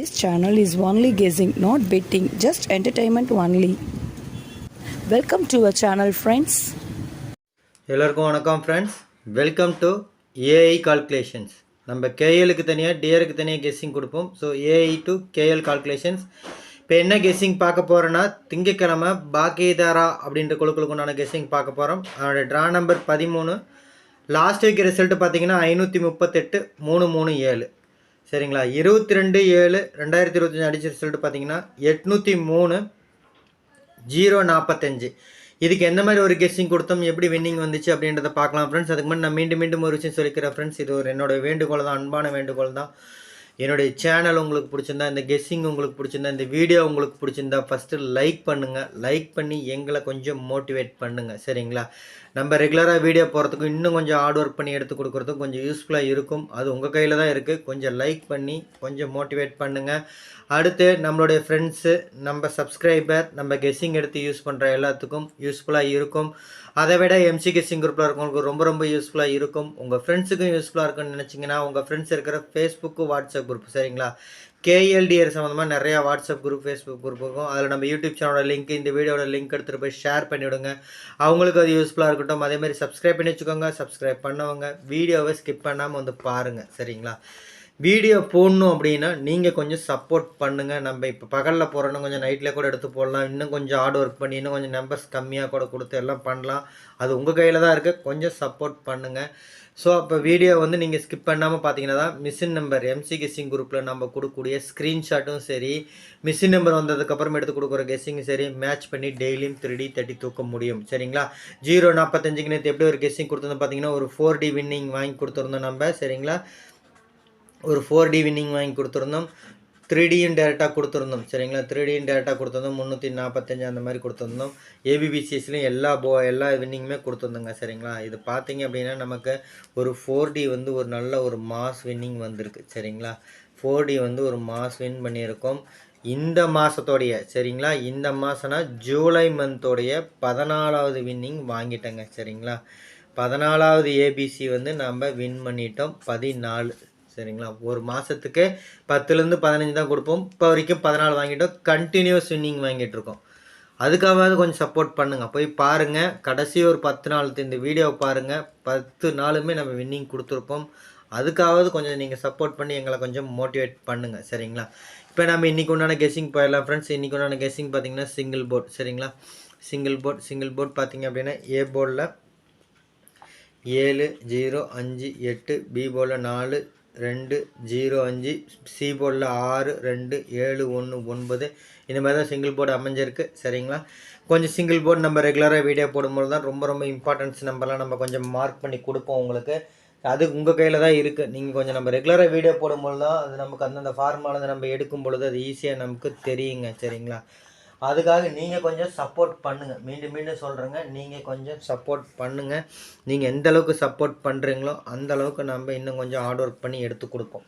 This channel is only guessing, not betting, just entertainment only. Welcome to our channel, friends. எல்லோருக்கும் வணக்கம் friends welcome to AI calculations நம்ம கேஎலுக்கு தனியாக டிஆருக்கு தனியாக கெஸ்ஸிங் கொடுப்போம். So AI to KL calculations இப்போ என்ன கெஸ்ஸிங் பார்க்க போகிறோன்னா திங்கக்கிழமை பாக்கியதாரா அப்படின்ற குழுக்களுக்கு உண்டான கெஸ்ஸிங் பார்க்க போகிறோம் அதோட ட்ரா நம்பர் பதிமூணு. லாஸ்ட் வீக் ரிசல்ட்டு பார்த்தீங்கன்னா ஐநூற்றி முப்பத்தெட்டு மூணு மூணு ஏழு. சரிங்களா? இருபத்தி ரெண்டு ஏழு ரெண்டாயிரத்தி இருபத்தஞ்சி அடிச்ச ரிசல்ட் பார்த்தீங்கன்னா எட்நூற்றி மூணு ஜீரோ நாற்பத்தஞ்சு இதுக்கு எந்த மாதிரி ஒரு கெஸ்ஸிங் கொடுத்தோம்? எப்படி வின்னிங் வந்துச்சு அப்படின்றத பார்க்கலாம் ஃப்ரெண்ட்ஸ் அதுக்கு முன்னாடி நான் மீண்டும் மீண்டும் ஒரு விஷயம் சொல்லிக்கிறேன் ஃப்ரெண்ட்ஸ் இது ஒரு என்னோட வேண்டுகோள் தான் அன்பான வேண்டுகோள் தான். என்னுடைய சேனல் உங்களுக்கு பிடிச்சிருந்தா இந்த கெஸ்ஸிங் உங்களுக்கு பிடிச்சிருந்தா இந்த வீடியோ உங்களுக்கு பிடிச்சிருந்தா ஃபஸ்ட்டு லைக் பண்ணுங்கள் லைக் பண்ணி எங்களை கொஞ்சம் மோட்டிவேட் பண்ணுங்கள் சரிங்களா? நம்ம ரெகுலராக வீடியோ போகிறதுக்கும் இன்னும் கொஞ்சம் ஹார்ட் ஒர்க் பண்ணி எடுத்து கொடுக்குறதுக்கும் கொஞ்சம் யூஸ்ஃபுல்லாக இருக்கும். அது உங்கள் கையில் தான் இருக்குது கொஞ்சம் லைக் பண்ணி கொஞ்சம் மோட்டிவேட் பண்ணுங்கள் அடுத்து நம்மளுடைய ஃப்ரெண்ட்ஸு நம்ம சப்ஸ்கிரைபர் நம்ம கெஸ்ஸிங் எடுத்து யூஸ் பண்ணுற எல்லாத்துக்கும் யூஸ்ஃபுல்லாக இருக்கும். அதை விட எம்சி கெஸ்ஸிங் குரூப்பில் இருக்கவங்களுக்கு ரொம்ப ரொம்ப யூஸ்ஃபுல்லாக இருக்கும். உங்கள் ஃப்ரெண்ட்ஸுக்கும் யூஸ்ஃபுல்லாக இருக்கும்னு நினச்சிங்கன்னா உங்கள் ஃப்ரெண்ட்ஸ் இருக்கிற ஃபேஸ்புக்கு வாட்ஸ்அப் குரூப் சரிங்களா? கேஎல்டிஆர் சம்மந்தமாக நிறையா வாட்ஸ்அப் குரூப் ஃபேஸ்புக் குரூப் இருக்கும். அதில் நம்ம யூடியூப் சேனலோட லிங்க் இந்த வீடியோட லிங்க் எடுத்துகிட்டு போய் ஷேர் பண்ணிவிடுங்க. அவங்களுக்கு அது யூஸ்ஃபுல்லாக இருக்கட்டும். அதேமாதிரி சப்ஸ்கிரைப் பண்ணி வச்சுக்கோங்க. சப்ஸ்கிரைப் பண்ணவங்க வீடியோவை ஸ்கிப் பண்ணாமல் வந்து பாருங்கள் சரிங்களா? வீடியோ போடணும் அப்படின்னா நீங்கள் கொஞ்சம் சப்போர்ட் பண்ணுங்கள் நம்ம இப்போ பகலில் போகிறோன்னா கொஞ்சம் நைட்டில் கூட எடுத்து போடலாம். இன்னும் கொஞ்சம் ஹார்ட் ஒர்க் பண்ணி இன்னும் கொஞ்சம் நம்பர்ஸ் கம்மியாக கூட கொடுத்து எல்லாம் பண்ணலாம். அது உங்கள் கையில் தான் இருக்குது கொஞ்சம் சப்போர்ட் பண்ணுங்கள் ஸோ அப்போ வீடியோ வந்து நீங்கள் ஸ்கிப் பண்ணாமல் பார்த்தீங்கன்னா தான் மிஷின் நம்பர் எம்சி கெஸ்ஸிங் குரூப்பில் நம்ம கொடுக்கக்கூடிய ஸ்க்ரீன்ஷாட்டும் சரி மிஷின் நம்பர் வந்ததுக்கப்புறம் எடுத்து கொடுக்குற கெஸ்ஸிங்கும் சரி மேட்ச் பண்ணி டெய்லியும் த்ரீ டி தட்டி தூக்க முடியும். சரிங்களா? ஜீரோ நாற்பத்தஞ்சுக்கு நேற்று எப்படி ஒரு கெஸ்ஸிங் கொடுத்துருந்தோம் பார்த்தீங்கன்னா ஒரு ஃபோர் டி வின்னிங் வாங்கி கொடுத்துருந்தோம் நம்ம சரிங்களா? ஒரு ஃபோர் டி வின்னிங் வாங்கி கொடுத்துருந்தோம். த்ரீடியும் டேரெக்டாக கொடுத்துருந்தோம். சரிங்களா? த்ரீடியும் டேரெக்டாக கொடுத்துருந்தோம். முந்நூற்றி நாற்பத்தஞ்சு அந்த மாதிரி கொடுத்துருந்தோம். ஏபிபிசிஎஸ்லையும் எல்லா போ எல்லா வின்னிங்குமே கொடுத்துருந்தோங்க. சரிங்களா? இது பார்த்தீங்க அப்படின்னா நமக்கு ஒரு ஃபோர் டி வந்து ஒரு நல்ல ஒரு மாஸ் வின்னிங் வந்திருக்கு. சரிங்களா? ஃபோர் டி வந்து ஒரு மாஸ் வின் பண்ணியிருக்கோம். இந்த மாதத்தோடைய சரிங்களா? இந்த மாதம்னா ஜூலை மந்தோடைய பதினாலாவது வின்னிங் வாங்கிட்டேங்க. சரிங்களா? பதினாலாவது ஏபிசி வந்து நம்ம வின் பண்ணிட்டோம். பதினாலு. சரிங்களா? ஒரு மாதத்துக்கு பத்துலேருந்து பதினஞ்சு தான் கொடுப்போம். இப்போ வரைக்கும் பதினாலு வாங்கிட்டோம். கண்டினியூஸ் வின்னிங் வாங்கிட்டு இருக்கோம். அதுக்காகவாவது கொஞ்சம் சப்போர்ட் பண்ணுங்கள் போய் பாருங்கள் கடைசி ஒரு பத்து நாள் இந்த வீடியோவை பாருங்கள் பத்து நாளுமே நம்ம வின்னிங் கொடுத்துருப்போம். அதுக்காவது கொஞ்சம் நீங்கள் சப்போர்ட் பண்ணி எங்களை கொஞ்சம் மோட்டிவேட் பண்ணுங்கள் சரிங்களா? இப்போ நம்ம இன்றைக்கி உண்டான கெஸ்ஸிங் போயிடலாம் ஃப்ரெண்ட்ஸ் இன்றைக்கி உண்டான கெஸ்ஸிங் பார்த்தீங்கன்னா சிங்கிள் போர்ட் சரிங்களா? சிங்கிள் போர்ட் சிங்கிள் போர்ட் பார்த்தீங்க அப்படின்னா ஏ போர்டில் ஏழு ஜீரோ அஞ்சு எட்டு பி போர்டில் நாலு ரெண்டு ஜீரோ அஞ்சு சி போர்டில் ஆறு ரெண்டு ஏழு ஒன்று ஒன்பது. இந்த மாதிரி தான் சிங்கிள் போர்டு அமைஞ்சிருக்கு. சரிங்களா? கொஞ்சம் சிங்கிள் போர்டு நம்ம ரெகுலராக வீடியோ போடும்போது தான் ரொம்ப ரொம்ப இம்பார்ட்டன்ஸ் நம்பர்லாம் நம்ம கொஞ்சம் மார்க் பண்ணி கொடுப்போம் உங்களுக்கு. அது உங்கள் கையில் தான் இருக்குது நீங்கள் கொஞ்சம் நம்ம ரெகுலராக வீடியோ போடும்போது தான் அது நமக்கு அந்தந்த ஃபார்மானது நம்ம எடுக்கும் பொழுது அது ஈஸியாக நமக்கு தெரியுங்க. சரிங்களா? அதுக்காக நீங்கள் கொஞ்சம் சப்போர்ட் பண்ணுங்கள் மீண்டும் மீண்டும் சொல்கிறேங்க நீங்கள் கொஞ்சம் சப்போர்ட் பண்ணுங்கள் நீங்கள் எந்த அளவுக்கு சப்போர்ட் பண்ணுறீங்களோ அந்த அளவுக்கு நம்ம இன்னும் கொஞ்சம் ஹார்ட் ஒர்க் பண்ணி எடுத்து கொடுப்போம்.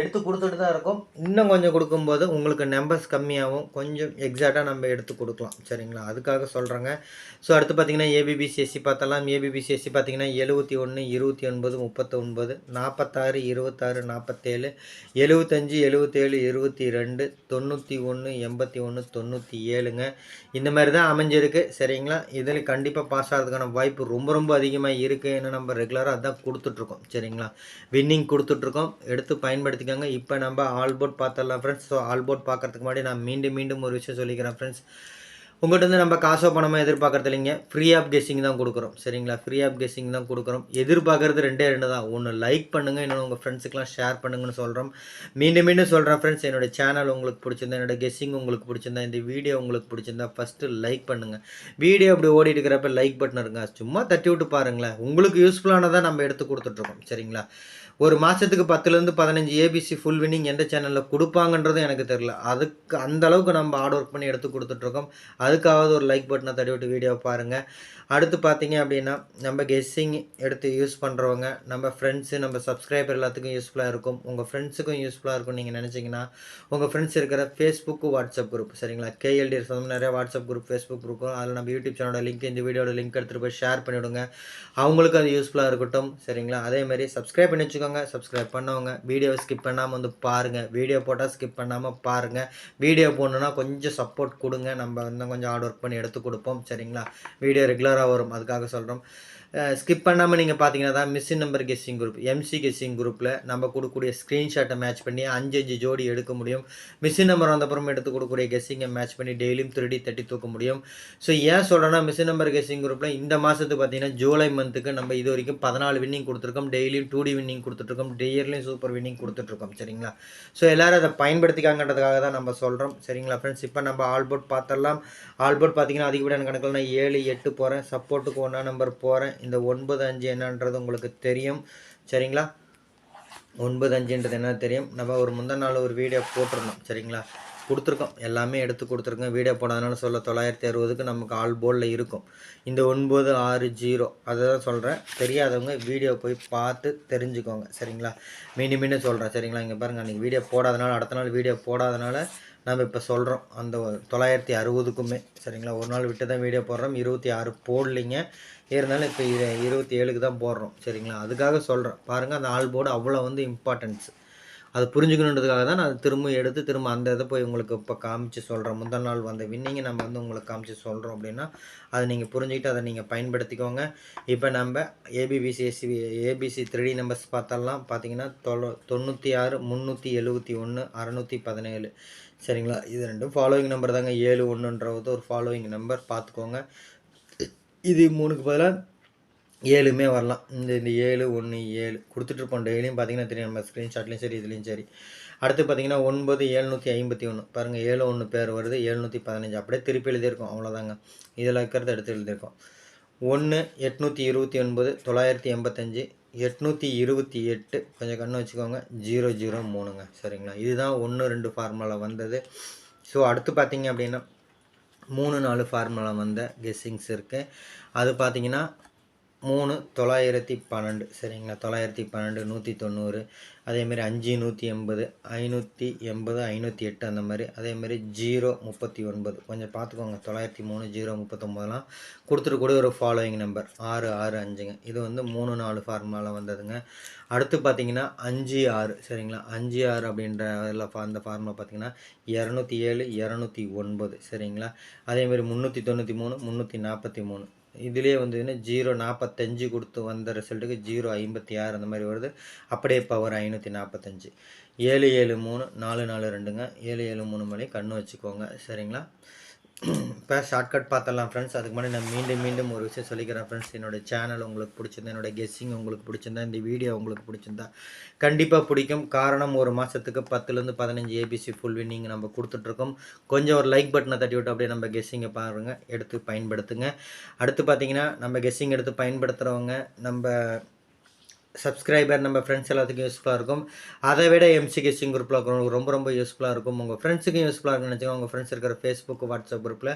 எடுத்து கொடுத்துட்டு தான் இருக்கோம். இன்னும் கொஞ்சம் கொடுக்கும்போது உங்களுக்கு நம்பர்ஸ் கம்மியாகவும் கொஞ்சம் எக்ஸாக்டாக நம்ம எடுத்து கொடுக்கலாம். சரிங்களா? அதுக்காக சொல்கிறேங்க ஸோ அடுத்து பார்த்தீங்கன்னா ஏபிபிசிஎஸ்சி பார்த்தலாம் ஏபிபிசிஎஸ்சி பார்த்திங்கன்னா எழுபத்தி ஒன்று இருபத்தி ஒன்பது முப்பத்தொன்பது நாற்பத்தாறு இருபத்தாறு நாற்பத்தேழு எழுபத்தஞ்சி எழுபத்தேழு இருபத்தி ரெண்டு தொண்ணூற்றி ஒன்று எண்பத்தி ஒன்று தொண்ணூற்றி ஏழுங்க. இந்த மாதிரி தான் அமைஞ்சிருக்கு. சரிங்களா? இதில் கண்டிப்பாக பாஸ் ஆகிறதுக்கான வாய்ப்பு ரொம்ப ரொம்ப அதிகமாக இருக்குது ஏன்னா நம்ம ரெகுலராக அதான் கொடுத்துட்ருக்கோம் சரிங்களா? வின்னிங் கொடுத்துட்ருக்கோம் எடுத்து பயன்படுத்தி பார்த்துக்கோங்க இப்போ நம்ம ஆல்போர்ட் பார்த்துடலாம் ஃப்ரெண்ட்ஸ் ஸோ ஆல்போர்ட் பார்க்குறதுக்கு முன்னாடி நான் மீண்டும் மீண்டும் ஒரு விஷயம் சொல்லிக்கிறேன் ஃப்ரெண்ட்ஸ் உங்கள்கிட்ட வந்து நம்ம காசோ பணமாக எதிர்பார்க்குறது இல்லைங்க. ஃப்ரீ ஆஃப் கெஸ்ஸிங் தான் கொடுக்குறோம். சரிங்களா? ஃப்ரீ ஆஃப் கெஸ்ஸிங் தான் கொடுக்குறோம். எதிர்பார்க்குறது ரெண்டே ரெண்டு தான். ஒன்று லைக் பண்ணுங்கள் இன்னொன்று உங்கள் ஃப்ரெண்ட்ஸுக்கெலாம் ஷேர் பண்ணுங்கன்னு சொல்கிறோம் மீண்டும் மீண்டும் சொல்கிறேன் ஃப்ரெண்ட்ஸ் என்னோட சேனல் உங்களுக்கு பிடிச்சிருந்தா என்னோட கெஸ்ஸிங் உங்களுக்கு பிடிச்சிருந்தா இந்த வீடியோ உங்களுக்கு பிடிச்சிருந்தா ஃபஸ்ட்டு லைக் பண்ணுங்கள் வீடியோ அப்படி ஓடிட்டு இருக்கிறப்ப லைக் பட்டன் இருங்க. சும்மா தட்டி விட்டு பாருங்களேன். உங்களுக்கு யூஸ்ஃபுல்லானதாக நம்ம எடுத்து கொடுத்துட்ருக்கோம் சரிங்களா? ஒரு மாதத்துக்கு பத்துலேருந்து பதினஞ்சு ஏபிசி ஃபுல் வின்னிங் எந்த சேனலில் கொடுப்பாங்கன்றதும் எனக்கு தெரில அதுக்கு அந்த அளவுக்கு நம்ம ஹார்ட் ஒர்க் பண்ணி எடுத்து கொடுத்துட்ருக்கோம் அதுக்காவது ஒரு லைக் பட்டனை தட்டி விட்டு வீடியோ பாருங்கள் அடுத்து பார்த்தீங்க அப்படின்னா நம்ம கெஸ்ஸிங் எடுத்து யூஸ் பண்ணுறவங்க நம்ம ஃப்ரெண்ட்ஸு நம்ம சப்ஸ்கிரைபர் எல்லாத்துக்கும் யூஸ்ஃபுல்லாக இருக்கும். உங்கள் ஃப்ரெண்ட்ஸுக்கும் யூஸ்ஃபுல்லாக இருக்கும் நீங்கள் நினச்சிங்கன்னா உங்கள் ஃப்ரெண்ட்ஸ் இருக்கிற ஃபேஸ்புக்கு வாட்ஸ்அப் குரூப் சரிங்களா? கேஎல்டி சொந்தம் நிறைய வாட்ஸ்அப் குரூப் ஃபேஸ்புக் குரூப்பும் அதில் நம்ம யூடியூப் சேனலோட லிங்க் இந்த வீடியோட லிங்க் எடுத்துகிட்டு போய் ஷேர் பண்ணிவிடுங்க அவங்களுக்கு அது யூஸ்ஃபுல்லாக இருக்கட்டும் சரிங்களா? அதேமாரி சப்ஸ்கிரைப் பண்ணி வச்சுக்கோங்க. சப்ஸ்கிரைப் பண்ணவங்க வீடியோவை ஸ்கிப் பண்ணாமல் வந்து பாருங்கள் வீடியோ போட்டால் ஸ்கிப் பண்ணாமல் பாருங்கள் வீடியோ போடணுன்னா கொஞ்சம் சப்போர்ட் கொடுங்க. நம்ம வந்து கொஞ்சம் ஹார்ட் ஒர்க் பண்ணி எடுத்து கொடுப்போம் சரிங்களா? வீடியோ ரெகுலராக வரும். அதுக்காக சொல்கிறோம் ஸ்கிப் பண்ணாமல் நீங்கள் பார்த்தீங்கன்னா தான் missing number guessing group MC guessing குரூப்பில் நம்ம கொடுக்கக்கூடிய ஸ்க்ரீன்ஷாட்டை மேட்ச் பண்ணி அஞ்சு அஞ்சு ஜோடி எடுக்க முடியும். மிஸ்ஸின் நம்பர் வந்தப்புறம் எடுத்து கொடுக்கக்கூடிய கெஸ்ஸிங்கை மேட்ச் பண்ணி டெய்லியும் திருடி தட்டி தூக்க முடியும். ஸோ ஏன் சொல்கிறேன்னா மிஸ்ஸின் நம்பர் கெஸ்ஸிங் குரூப்பில் இந்த மாதத்துக்கு பார்த்தீங்கன்னா ஜூலை மந்த்துக்கு நம்ம இது வரைக்கும் பதினாலு வின்னிங் கொடுத்துருக்கோம். டெய்லியும் டூ டி வின்னிங் கொடுத்துட்ருக்கோம் டெய்லியும் சூப்பர் வின்னிங் கொடுத்துட்ருக்கோம் சரிங்களா? ஸோ எல்லோரும் அதை பயன்படுத்திக்காங்கன்றதுக்காக தான் நம்ம சொல்கிறோம் சரிங்களா ஃப்ரெண்ட்ஸ் இப்போ நம்ம ஆல்போர்ட் பார்த்துடலாம் ஆல்போர்ட் பார்த்தீங்கன்னா அதிகப்படியான கணக்கில் நான் ஏழு எட்டு போகிறேன் சப்போர்ட்டுக்கு ஒன்றா நம்பர் போகிறேன் இந்த ஒன்பது அஞ்சு என்னன்றது உங்களுக்கு தெரியும். சரிங்களா? ஒன்பது அஞ்சுன்றது என்ன தெரியும்? நம்ம ஒரு முந்தின நாள் ஒரு வீடியோ போட்டிருந்தோம். சரிங்களா? கொடுத்துருக்கோம். எல்லாமே எடுத்து கொடுத்துருக்கோம். வீடியோ போடாதனால சொல்ல தொள்ளாயிரத்தி அறுபதுக்கு நமக்கு ஆல் போர்டில் இருக்கும். இந்த ஒன்பது ஆறு ஜீரோ அதை தான் சொல்கிறேன் தெரியாதவங்க வீடியோ போய் பார்த்து தெரிஞ்சுக்கோங்க. சரிங்களா? மீண்டும் மீண்டும் சொல்கிறேன் சரிங்களா? இங்கே பாருங்கள் அன்றைக்கி வீடியோ போடாதனால அடுத்த நாள் வீடியோ போடாதனால நம்ம இப்போ சொல்கிறோம் அந்த தொள்ளாயிரத்தி அறுபதுக்குமே. சரிங்களா? ஒரு நாள் விட்டு தான் வீடியோ போடுறோம். இருபத்தி ஆறு போடலிங்க. இருந்தாலும் இப்போ இரு இருபத்தி ஏழுக்கு தான் போடுறோம். சரிங்களா? அதுக்காக சொல்கிறேன் பாருங்கள் அந்த ஆல் போர்டு அவ்வளோ வந்து இம்பார்ட்டன்ஸ் அது புரிஞ்சுக்கணுன்றதுக்காக தான் நான் திரும்ப எடுத்து திரும்ப அந்த இதை போய் உங்களுக்கு இப்போ காமிச்சு சொல்கிறேன் முந்தின நாள் வந்த வின்னிங்கை நம்ம வந்து உங்களுக்கு காமிச்சு சொல்கிறோம் அப்படின்னா அதை நீங்கள் புரிஞ்சுக்கிட்டு அதை நீங்கள் பயன்படுத்திக்கோங்க. இப்போ நம்ம ABBC SC ABC three numbers பார்த்தாலாம் பார்த்தீங்கன்னா தொல தொண்ணூற்றி ஆறு முந்நூற்றி எழுபத்தி ஒன்று அறநூற்றி பதினேழு. சரிங்களா? இது ரெண்டும் ஃபாலோவிங் நம்பர் தாங்க. ஏழு ஒன்றுன்றது ஒரு ஃபாலோவிங் நம்பர் பார்த்துக்கோங்க. இது மூணுக்கு பதிலாக ஏழுமே வரலாம். இந்த இந்த ஏழு ஒன்று ஏழு. கொடுத்துட்ருப்போம் டெய்லியும் பார்த்தீங்கன்னா தெரியும். நம்ம ஸ்க்ரீன்ஷாட்லேயும் சரி இதுலேயும் சரி. அடுத்து பார்த்தீங்கன்னா ஒன்பது ஏழ்நூற்றி ஐம்பத்தி ஒன்று பாருங்கள் ஏழு ஒன்று பேர் வருது. ஏழ்நூற்றி பதினஞ்சு. அப்படியே திருப்பி எழுதியிருக்கோம். அவ்வளோதாங்க இதில் இருக்கிறத எடுத்து எழுதியிருக்கோம். ஒன்று எட்நூற்றி இருபத்தி ஒன்பது தொள்ளாயிரத்தி எண்பத்தஞ்சு எட்நூற்றி இருபத்தி எட்டு. கொஞ்சம் கண்ணு வச்சுக்கோங்க. ஜீரோ ஜீரோ மூணுங்க. சரிங்களா? இதுதான் ஒன்று ரெண்டு ஃபார்முலா வந்தது. ஸோ அடுத்து பார்த்தீங்க அப்படின்னா மூணு நாலு ஃபார்முலா வந்த கெஸ்ஸிங்ஸ் இருக்குது அது பார்த்தீங்கன்னா மூணு தொள்ளாயிரத்தி பன்னெண்டு சரிங்களா? தொள்ளாயிரத்தி பன்னெண்டு நூற்றி தொண்ணூறு அதேமாரி அஞ்சு நூற்றி எண்பது ஐநூற்றி எண்பது ஐநூற்றி எட்டு அந்த மாதிரி. அதேமாரி ஜீரோ முப்பத்தி ஒன்பது. கொஞ்சம் பார்த்துக்கோங்க. தொள்ளாயிரத்தி மூணு ஜீரோ முப்பத்தொம்போதெலாம் கொடுத்துட்டு கூட ஒரு ஃபாலோயிங் நம்பர் ஆறு ஆறு அஞ்சுங்க. இது வந்து மூணு நாலு ஃபார்முலாவில் வந்ததுங்க. அடுத்து பார்த்தீங்கன்னா அஞ்சு ஆறு சரிங்களா? அஞ்சு ஆறு அப்படின்ற இதில் அந்த ஃபார்முலா பார்த்தீங்கன்னா இரநூத்தி ஏழு இரநூத்தி ஒன்பது சரிங்களா? அதேமாரி முந்நூற்றி தொண்ணூற்றி மூணு முந்நூற்றி நாற்பத்தி மூணு. இதுலேயே வந்து ஜீரோ நாற்பத்தஞ்சு கொடுத்து வந்த ரிசல்ட்டுக்கு ஜீரோ ஐம்பத்தி ஆறு அந்த மாதிரி வருது. அப்படியே பவர் ஐநூற்றி நாற்பத்தஞ்சு ஏழு ஏழு மூணு நாலு நாலு ரெண்டுங்க. ஏழு ஏழு மூணு மணி கண்ணு வச்சுக்கோங்க. சரிங்களா? இப்போ ஷார்ட்கட் பார்த்தலாம் ஃப்ரெண்ட்ஸ் அதுக்கு முன்னாடி நான் மீண்டும் மீண்டும் ஒரு விஷயம் சொல்லிக்கிறேன் ஃப்ரெண்ட்ஸ் என்னோடய சேனல் உங்களுக்கு பிடிச்சிருந்தா என்னோடய கெஸ்ஸிங் உங்களுக்கு பிடிச்சிருந்தா இந்த வீடியோ உங்களுக்கு பிடிச்சிருந்தா கண்டிப்பாக பிடிக்கும். காரணம் ஒரு மாதத்துக்கு பத்துலேருந்து பதினஞ்சு ஏபிசி ஃபுல் வின்னிங் நம்ம கொடுத்துட்ருக்கோம். கொஞ்சம் ஒரு லைக் பட்டனை தட்டி விட்டு அப்படியே நம்ம கெஸ்ஸிங்கை பாருங்கள் எடுத்து பயன்படுத்துங்க. அடுத்து பார்த்தீங்கன்னா நம்ம கெஸ்ஸிங் எடுத்து பயன்படுத்துகிறவங்க நம்ம சப்ஸ்கிரைபர் நம்ம ஃப்ரெண்ட்ஸ் எல்லாத்துக்கும் யூஸ்ஃபுல்லாக இருக்கும். அதை விட எம்சிகே சிங் குரூப்பில் இருக்கிறவங்களுக்கு ரொம்ப ரொம்ப யூஸ்ஃபுல்லாக இருக்கும். உங்கள் ஃப்ரெண்ட்ஸுக்கும் யூஸ்ஃபுல்லாக இருக்குன்னு நினச்சிக்கோங்க. உங்கள் ஃப்ரெண்ட்ஸ் இருக்கிற ஃபேஸ்புக் வாட்ஸ்அப் குரூப்பில்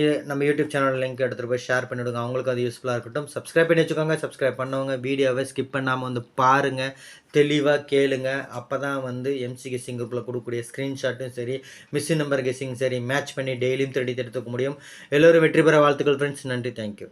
இது நம்ம யூடியூப் சேனல் லிங்க் எடுத்துகிட்டு போய் ஷேர் பண்ணிவிடுங்க அவங்களுக்கு அது யூஸ்ஃபுல்லாக இருக்கட்டும். சப்ஸ்கிரைப் பண்ணி வச்சுக்கோங்க. சப்ஸ்கிரைப் பண்ணவங்க வீடியோவை ஸ்கிப் பண்ணாமல் வந்து பாருங்கள் தெளிவாக கேளுங்க. அப்போ தான் வந்து எம்சி கெஸிங் குரூப்பில் கொடுக்கக்கூடிய ஸ்க்ரீன்ஷாட்டும் சரி மிஸ்ஸின் நம்பர் கெஸிங் சரி மேட்ச் பண்ணி டெய்லியும் தேடி எடுத்துக்க முடியும். எல்லோரும் வெற்றி பெற வாழ்த்துக்கள் ஃப்ரெண்ட்ஸ் நன்றி. தேங்க்யூ